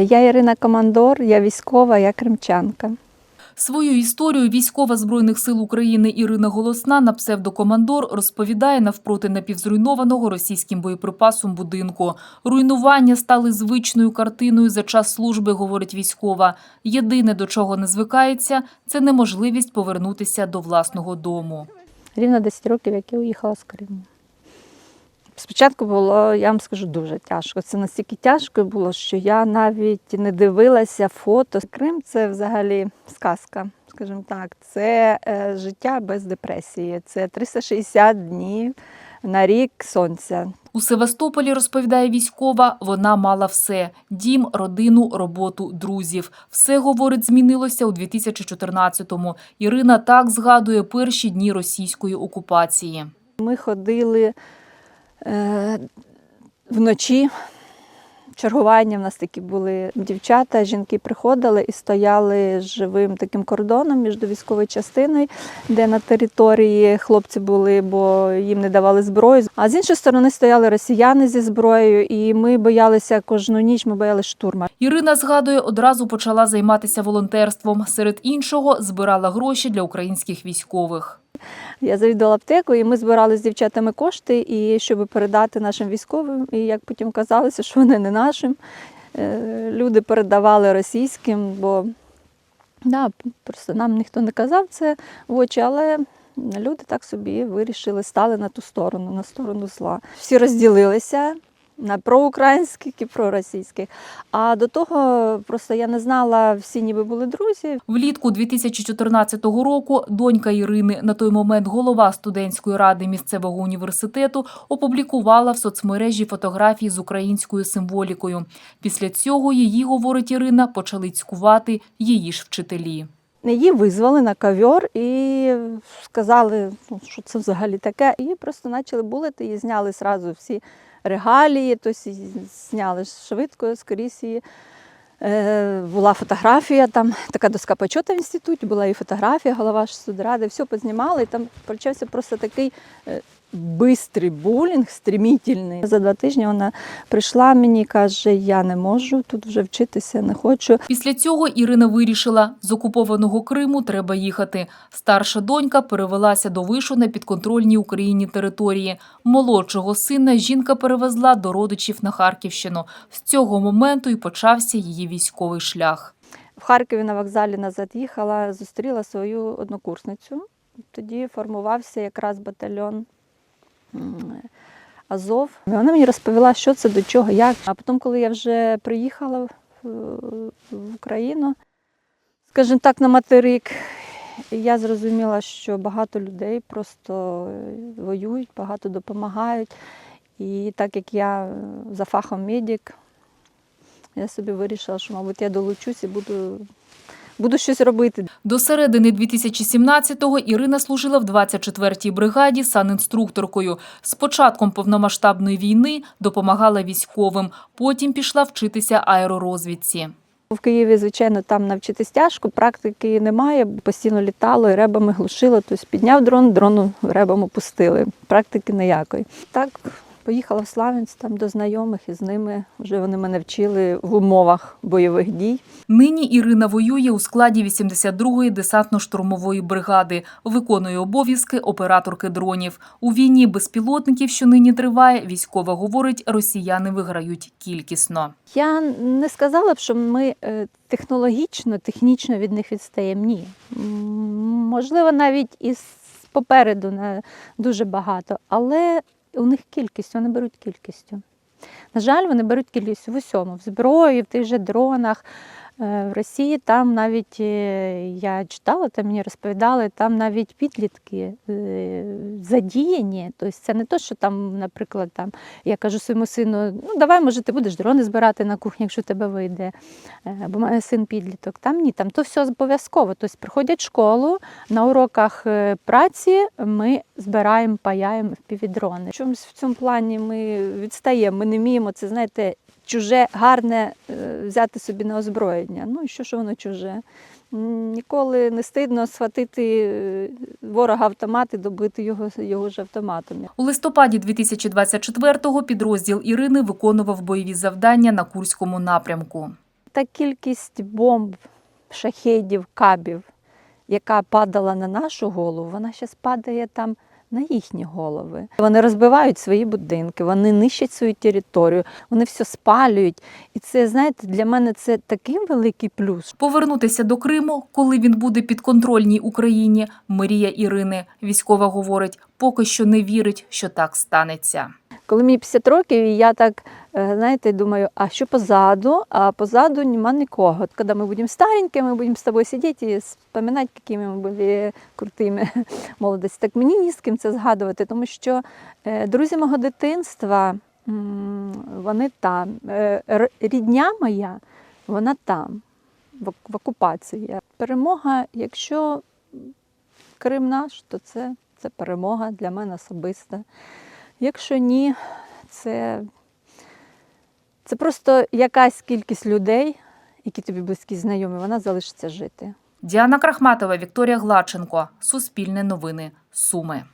Я Ірина Командор, я військова, я кримчанка. Свою історію військова Збройних сил України Ірина Голосна на псевдокомандор розповідає навпроти напівзруйнованого російським боєприпасом будинку. Руйнування стали звичною картиною за час служби, говорить військова. Єдине, до чого не звикається, це неможливість повернутися до власного дому. Рівно 10 років, як я уїхала з Криму. Спочатку було, я вам скажу, дуже тяжко. Це настільки тяжко було, що я навіть не дивилася фото. Крим це взагалі сказка, скажімо так. Це е, життя без депресії. Це 360 днів на рік сонця. У Севастополі, розповідає військова, вона мала все – дім, родину, роботу, друзів. Все, говорить, змінилося у 2014-му. Ірина так згадує перші дні російської окупації. Ми ходили вночі. Чергування в нас такі були дівчата, жінки приходили і стояли живим таким кордоном між військовою частиною, де на території хлопці були, бо їм не давали зброю. А з іншої сторони стояли росіяни зі зброєю, і ми боялися кожну ніч, ми боялися штурма. Ірина згадує, одразу почала займатися волонтерством. Серед іншого, збирала гроші для українських військових. Я завідувала аптеку, і ми збирали з дівчатами кошти, і щоб передати нашим військовим. І як потім казалося, що вони не нашим. Е, Люди передавали російським, бо да, просто нам ніхто не казав це в очі, але люди так собі вирішили, стали на ту сторону, на сторону зла. Всі розділилися. На проукраїнських і проросійських. А до того просто я не знала, всі ніби були друзі. Влітку 2014 року донька Ірини, на той момент голова студентської ради місцевого університету, опублікувала в соцмережі фотографії з українською символікою. Після цього її, говорить Ірина, почали цькувати її ж вчителі. Її визвали на ковер і сказали, ну, що це взагалі таке. І просто почали булити, і зняли одразу всі регалії, тобто зняли швидко, скоріше її. Е, була фотографія, там така доска почота в інституті, була і фотографія, голова студради, все познімали, і там почався просто такий е, бистрий булінг, стрімітельний. За два тижні вона прийшла мені, каже, я не можу тут вже вчитися, не хочу. Після цього Ірина вирішила, з окупованого Криму треба їхати. Старша донька перевелася до вишу на підконтрольній Україні території. Молодшого сина жінка перевезла до родичів на Харківщину. З цього моменту і почався її військовий шлях. В Харкові на вокзалі назад їхала, зустріла свою однокурсницю. Тоді формувався якраз батальйон Азов. Вона мені розповіла, що це, до чого, як. А потім, коли я вже приїхала в, Україну, скажімо так, на материк, я зрозуміла, що багато людей просто воюють, багато допомагають. І так як я е, за фахом медик, я собі вирішила, що, мабуть, я долучусь і буду, буду щось робити. До середини 2017-го Ірина служила в 24-й бригаді санінструкторкою. З початком повномасштабної війни допомагала військовим, потім пішла вчитися аеророзвідці. В Києві, звичайно, там навчитись тяжко, практики немає, постійно літало і ребами глушило. Тобто підняв дрон, дрону ребом опустили. Практики ніякої. Так, поїхала в Славянськ там до знайомих, і з ними вже вони мене вчили в умовах бойових дій. Нині Ірина воює у складі 82-ї десантно-штурмової бригади, виконує обов'язки операторки дронів. У війні безпілотників, що нині триває, військова говорить, росіяни виграють кількісно. Я не сказала б, що ми е, технологічно, технічно від них відстаємо. Ні. Можливо, навіть із попереду дуже багато, але у них кількість, вони беруть кількістю. На жаль, вони беруть кількість в усьому, в зброї, в тих же дронах. Е, В Росії там навіть е, я читала, там мені розповідали, там навіть підлітки е, задіяні. Тобто це не то, що там, наприклад, там я кажу своєму сину, ну давай, може, ти будеш дрони збирати на кухні, якщо тебе вийде. Бо в мене син підліток. Там ні, там то все обов'язково. Тобто приходять в школу, на уроках праці ми збираємо, паяємо впівдрони. Чомусь в цьому плані ми відстаємо, ми не вміємо це, знаєте, чуже гарне е, взяти собі на озброєння. Ну і що ж воно чуже? Ніколи не стидно схватити е, ворога автомат і добити його, його ж автоматом. У листопаді 2024-го підрозділ Ірини виконував бойові завдання на Курському напрямку. Та кількість бомб, шахедів, кабів, яка падала на нашу голову, вона зараз падає там на їхні голови. Вони розбивають свої будинки, вони нищать свою територію, вони все спалюють. І це, знаєте, для мене це такий великий плюс. Повернутися до Криму, коли він буде підконтрольній Україні, мрія Ірини. Військова говорить, поки що не вірить, що так станеться. Коли мені 50 років, і я так, е, знаєте, думаю, а що позаду? А позаду нема нікого. От коли ми будемо старенькими, ми будемо з тобою сидіти і споминати, якими ми були крутими молодості. Так мені ні з ким це згадувати, тому що е, друзі мого дитинства, вони там. Е, Рідня моя, вона там, в, окупації. Перемога, якщо Крим наш, то це, це перемога для мене особиста. Якщо ні, це, це просто якась кількість людей, які тобі близькі знайомі, вона залишиться жити. Діана Крахматова, Вікторія Гладченко. Суспільне новини. Суми.